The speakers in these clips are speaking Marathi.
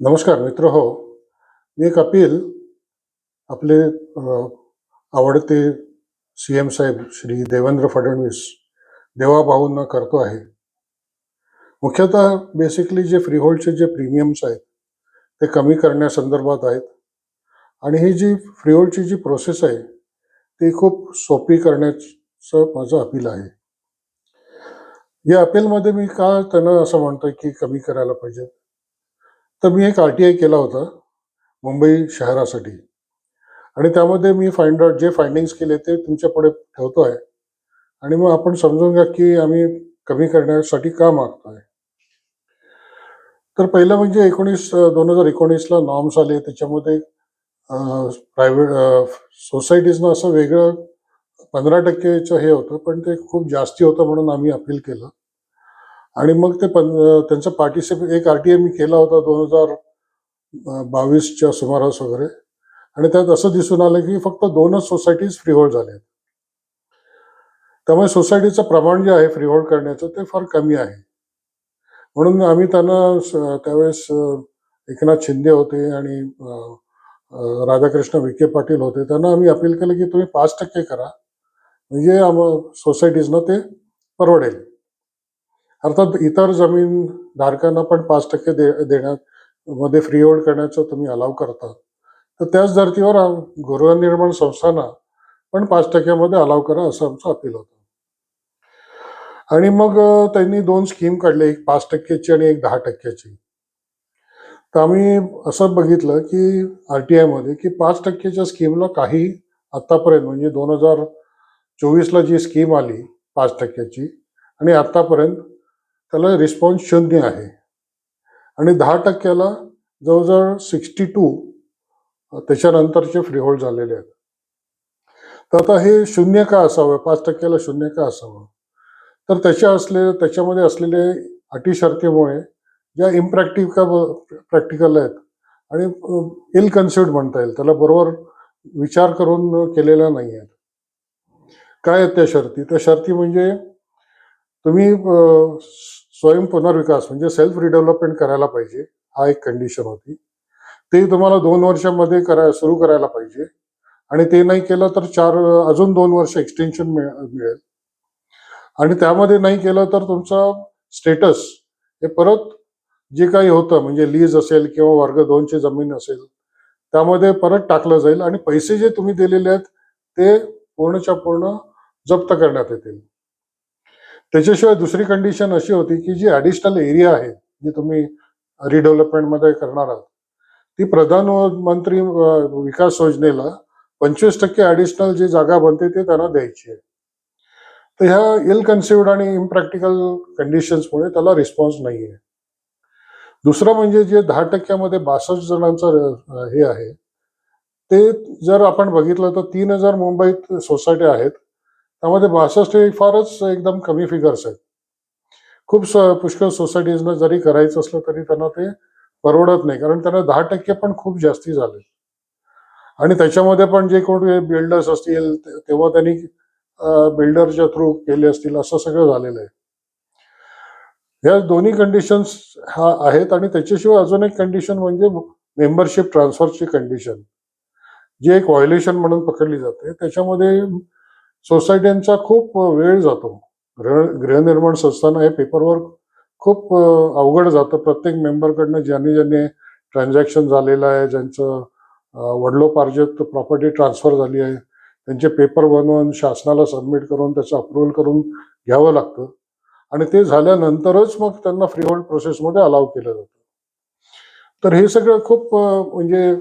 नमस्कार मित्र हो. मी एक अपील आपले आवडते सी एम साहेब श्री देवेंद्र फडणवीस देवाभाऊंना करतो आहे. मुख्यतः बेसिकली जे फ्रीहोल्डचे जे प्रीमियम्स आहेत ते कमी करण्यासंदर्भात आहेत. आणि ही जी फ्रीहोल्डची जी प्रोसेस आहे ती खूप सोपी करण्याचं माझं अपील आहे. या अपीलमध्ये मी का त्यांना असं म्हणतोय की कमी करायला पाहिजे? तर मी एक आर टी आय केला होता मुंबई शहरासाठी. आणि त्यामध्ये मी फाइंड आउट जे फाइंडिंग्स केले ते तुमच्यापुढे ठेवतो आहे. आणि मग आपण समजून घ्या की आम्ही कमी करण्यासाठी का मागतोय तर पहिलं म्हणजे एकोणीस दोन हजार एकोणीसला नॉर्म्स आले. त्याच्यामध्ये प्रायव्हेट सोसायटीजनं असं वेगळं पंधरा टक्केचं हे होतं पण ते खूप जास्ती होतं म्हणून आम्ही अपील केलं. आणि मग ते पण त्यांचं पार्टिसिपेट एक आर टी आय मी केला होता दोन हजार बावीसच्या सुमारास वगैरे. आणि त्यात असं दिसून आलं की फक्त दोनच सोसायटीज फ्रीहोल्ड झाल्या त्यामुळे सोसायटीचं प्रमाण जे आहे फ्रीहोल्ड करण्याचं ते फार कमी आहे. म्हणून आम्ही त्यांना त्यावेळेस एकनाथ शिंदे होते आणि राधाकृष्ण विखे पाटील होते त्यांना आम्ही अपील केलं की तुम्ही पाच टक्के करा. म्हणजे आम सोसायटीजना ते परवडेल. अर्थात इतर जमीन धारकांना पण पाच टक्के दे देण्यात मध्ये फ्री होल्ड करण्याचं तुम्ही अलाव करता. तर त्याच धर्तीवर गृहनिर्माण संस्थांना पण पाच टक्क्यामध्ये अलाव करा असं आमचं अपील होतं. आणि मग त्यांनी दोन स्कीम काढले एक पाच टक्क्याची आणि एक दहा टक्क्याची. तर आम्ही असं बघितलं की आर टी आयमध्ये की पाच टक्क्याच्या स्कीमला काही आत्तापर्यंत म्हणजे दोन हजार चोवीसला जी स्कीम आली पाच टक्क्याची आणि आत्तापर्यंत त्याला रिस्पॉन्स शून्य आहे. आणि दहा टक्क्याला जवळजवळ सिक्स्टी टू त्याच्यानंतरचे फ्रीहोल्ड झालेले आहेत. तर आता हे शून्य का असावं? पाच टक्क्याला शून्य का असावं? तर त्याच्या असले त्याच्यामध्ये असलेले अटी शर्तीमुळे ज्या इम्प्रॅक्टिकल प्रॅक्टिकल आहेत आणि इलकन्सिड म्हणता येईल त्याला बरोबर विचार करून केलेल्या नाही आहेत काय आहेत त्या शर्ती? त्या शर्ती म्हणजे तुम्ही स्वयं पुनर्विकास म्हणजे सेल्फ रिडेव्हलपमेंट करायला पाहिजे हा एक कंडिशन होती. ते तुम्हाला दोन वर्षामध्ये करा सुरू करायला पाहिजे. आणि ते नाही केलं तर चार अजून दोन वर्ष एक्सटेन्शन मिळेल. आणि त्यामध्ये नाही केलं तर तुमचा स्टेटस हे परत जे काही होतं म्हणजे लीज असेल किंवा वर्ग दोनची जमीन असेल त्यामध्ये परत टाकलं जाईल आणि पैसे जे तुम्ही दिलेले आहेत ते पूर्णच्या पूर्ण जप्त करण्यात येतील. त्याच्याशिवाय दुसरी कंडिशन अशी होती की जी ॲडिशनल एरिया आहे जी तुम्ही रिडेव्हलपमेंटमध्ये करणार आहात ती प्रधानमंत्री विकास योजनेला पंचवीस टक्के ॲडिशनल जी जागा बनते ते त्यांना द्यायची आहे. तर ह्या इलकन्सिव्ड आणि इम्प्रॅक्टिकल कंडिशन्समुळे त्याला रिस्पॉन्स नाही आहे दुसरं म्हणजे जे दहा टक्क्यामध्ये बासष्ट जणांचं हे आहे ते जर आपण बघितलं तर तीन हजार मुंबईत सोसायट्या आहेत त्यामध्ये बासष्ट हे फारच एकदम कमी फिगर्स आहेत. खूप स- पुष्कळ सोसायटीजना जरी करायचं असलं तरी त्यांना ते परवडत नाही. कारण त्यांना दहा टक्के पण खूप जास्ती झाले. आणि त्याच्यामध्ये पण जे कोण बिल्डर्स असतील तेव्हा त्यांनी बिल्डरच्या थ्रू केले असतील असं सगळं झालेलं आहे. या दोन्ही कंडिशन्स हा आहेत आणि त्याच्याशिवाय अजून एक कंडिशन म्हणजे मेंबरशिप ट्रान्सफरची कंडिशन जी एक व्हायोलेशन म्हणून पकडली जाते. त्याच्यामध्ये सोसायट्यांचा खूप वेळ जातो. गृह गृहनिर्माण संस्थांना हे पेपरवर्क खूप अवघड जातं. प्रत्येक मेंबरकडनं ज्यांनी ज्यांनी ट्रान्झॅक्शन झालेलं आहे ज्यांचं वडलोपार्जित वडिलोपार्जित प्रॉपर्टी ट्रान्सफर झाली आहे त्यांचे पेपर बनवून शासनाला सबमिट करून त्याचं अप्रुव्हल करून घ्यावं लागतं. आणि ते झाल्यानंतरच मग त्यांना फ्रीहोल्ड प्रोसेसमध्ये अलाव केलं जातं. तर हे सगळं खूप म्हणजे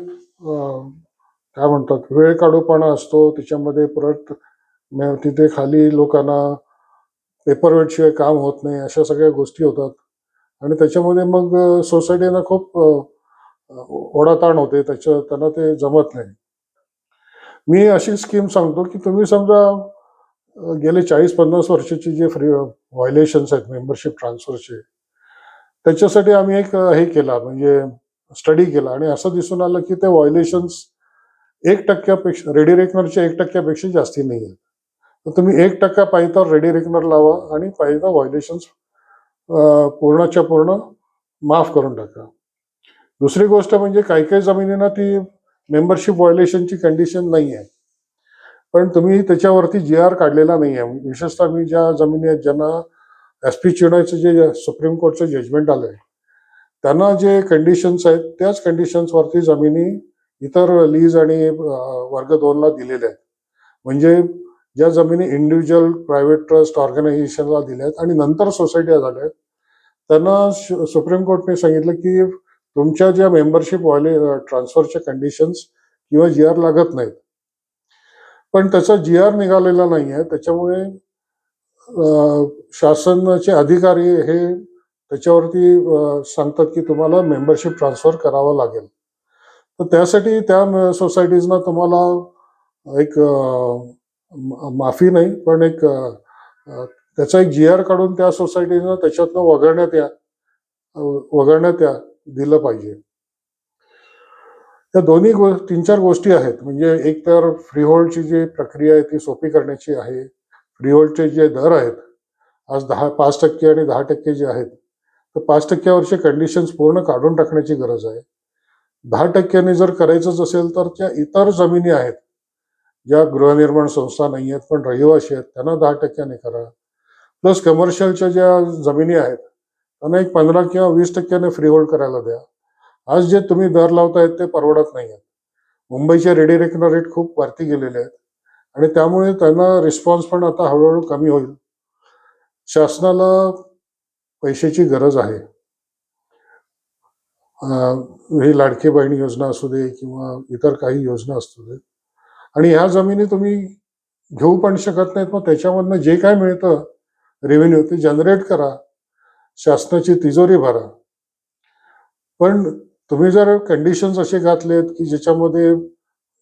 काय म्हणतात वेळ काढूपणा असतो. त्याच्यामध्ये परत मग तिथे खाली लोकांना पेपरवेटशिवाय काम होत नाही अशा सगळ्या गोष्टी होतात. आणि त्याच्यामध्ये मग सोसायटीना खूप ओढाताण होते. त्याच्या त्यांना ते जमत नाही. मी अशी स्कीम सांगतो की तुम्ही समजा गेले चाळीस पन्नास वर्षाची जे फ्री व्हायलेशन्स आहेत मेंबरशिप ट्रान्सफरचे त्याच्यासाठी आम्ही एक हे केला म्हणजे स्टडी केला. आणि असं दिसून आलं की ते व्हायलेशन्स एक टक्क्यापेक्षा रेडी रेकनरच्या एक टक्क्यापेक्षा जास्ती नाही आहेत तर तुम्ही एक टक्का पाहिजे तर रेडी रेकनर लावा आणि पाहिजे व्हायलेशन्स पूर्णच्या पूर्ण माफ करून टाका. दुसरी गोष्ट म्हणजे काही काही जमिनींना ती मेंबरशिप व्हायलेशनची कंडिशन नाही आहे पण तुम्ही त्याच्यावरती जी आर काढलेला नाही आहे विशेषतः मी ज्या जमिनी आहेत ज्यांना एस पी चिडायचं जे सुप्रीम कोर्टचं जजमेंट आलं आहे त्यांना जे कंडिशन्स आहेत त्याच कंडिशन्सवरती जमिनी इतर लीज आणि वर्ग दोनला दिलेल्या आहेत. म्हणजे ज्या जमिनी इंडिव्हिज्युअल प्रायव्हेट ट्रस्ट ऑर्गनायझेशनला दिल्या आहेत आणि नंतर सोसायट्या झाल्या आहेत त्यांना सुप्रीम कोर्टने सांगितलं की तुमच्या ज्या मेंबरशिप वाले ट्रान्सफरच्या कंडिशन्स किंवा जी आर लागत नाहीत. पण त्याचा जी आर निघालेला नाही आहे त्याच्यामुळे शासनाचे अधिकारी हे त्याच्यावरती सांगतात की तुम्हाला मेंबरशिप ट्रान्सफर करावं लागेल. तर त्यासाठी त्या सोसायटीजना तुम्हाला एक माफी नाही पण एक त्याचा एक जी आर काढून त्या सोसायटीनं त्याच्यातनं वगळण्यात या वगळण्यात या दिलं पाहिजे. त्या दोन्ही गो तीन चार गोष्टी आहेत. म्हणजे एक तर फ्रीहोल्डची जी प्रक्रिया आहे ती सोपी करण्याची आहे. फ्रीहोल्डचे जे दर आहेत आज दहा पाच टक्के आणि दहा टक्के जे आहेत तर पाच टक्क्यावरचे कंडिशन्स पूर्ण काढून टाकण्याची गरज आहे. दहा टक्क्याने जर करायचंच असेल तर त्या इतर जमिनी आहेत ज्या गृहनिर्माण संस्था नाही आहेत पण रहिवाशी आहेत त्यांना दहा टक्क्याने करा. प्लस कमर्शियलच्या ज्या जमिनी आहेत त्यांना एक पंधरा किंवा वीस टक्क्याने फ्रीहोल्ड करायला द्या. आज जे तुम्ही दर लावतायत ते परवडत नाही आहेत. मुंबईचे रेडी रेकनर रेट खूप वरती गेलेले आहेत. आणि त्यामुळे त्यांना रिस्पॉन्स पण आता हळूहळू कमी होईल. शासनाला पैशाची गरज आहे. ही लाडकी बहीण योजना असू दे किंवा इतर काही योजना असू दे आणि ह्या जमिनी तुम्ही घेऊ पण शकत नाहीत. मग त्याच्यामधनं जे काय मिळतं रेव्हेन्यू ते जनरेट करा. शासनाची तिजोरी भरा. पण तुम्ही जर कंडिशन्स असे घातलेत की ज्याच्यामध्ये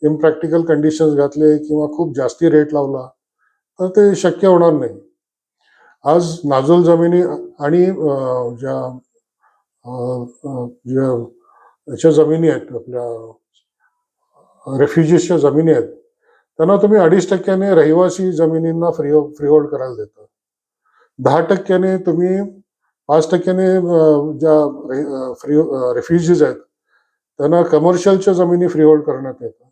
इम्प्रॅक्टिकल कंडिशन्स घातले किंवा खूप जास्ती रेट लावला तर ते शक्य होणार नाही. आज नाजूल जमिनी आणि ज्या ज्या याच्या जमिनी आहेत आपल्या रेफ्युजीसच्या जमिनी आहेत त्यांना तुम्ही अडीच टक्क्याने रहिवासी जमिनींना फ्री फ्री होल्ड करायला देता. दहा टक्क्याने तुम्ही पाच टक्क्याने ज्या फ्री रेफ्युजीज आहेत त्यांना कमर्शियलच्या जमिनी फ्री होल्ड करण्यात येतं.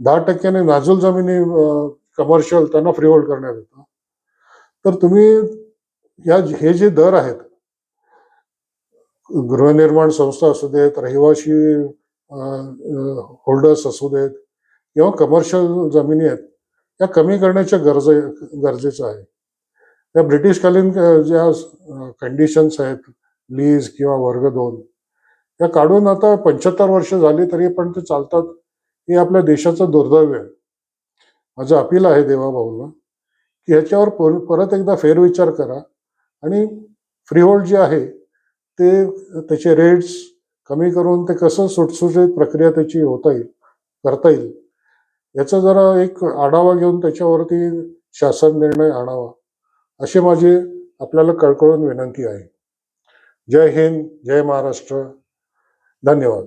दहा टक्क्याने नाजूल जमिनी कमर्शियल त्यांना फ्री होल्ड करण्यात येतं. तर तुम्ही या हे जे दर आहेत गृहनिर्माण संस्था असू देत रहिवाशी होल्डर्स असू देत किंवा कमर्शियल जमिनी आहेत त्या कमी करण्याच्या गरजे गरजेचं आहे. त्या ब्रिटिशकालीन ज्या कंडिशन्स आहेत लीज किंवा वर्ग दोन त्या काढून आता पंच्याहत्तर वर्ष झाली तरी पण ते चालतात हे आपल्या देशाचं दुर्दैव आहे. माझं अपील आहे देवाभाऊंना की ह्याच्यावर पर- परत एकदा फेरविचार करा आणि फ्रीहोल्ड जे आहे ते त्याचे रेट्स कमी करून ते कसं सुटसुटीत प्रक्रिया त्याची होता येईल करता येईल. याचा जरा एक आढावा घेऊन त्याच्यावरती शासन निर्णय आणावा अशी माझी आपल्याला कळकळून विनंती आहे. जय हिंद जय महाराष्ट्र. धन्यवाद.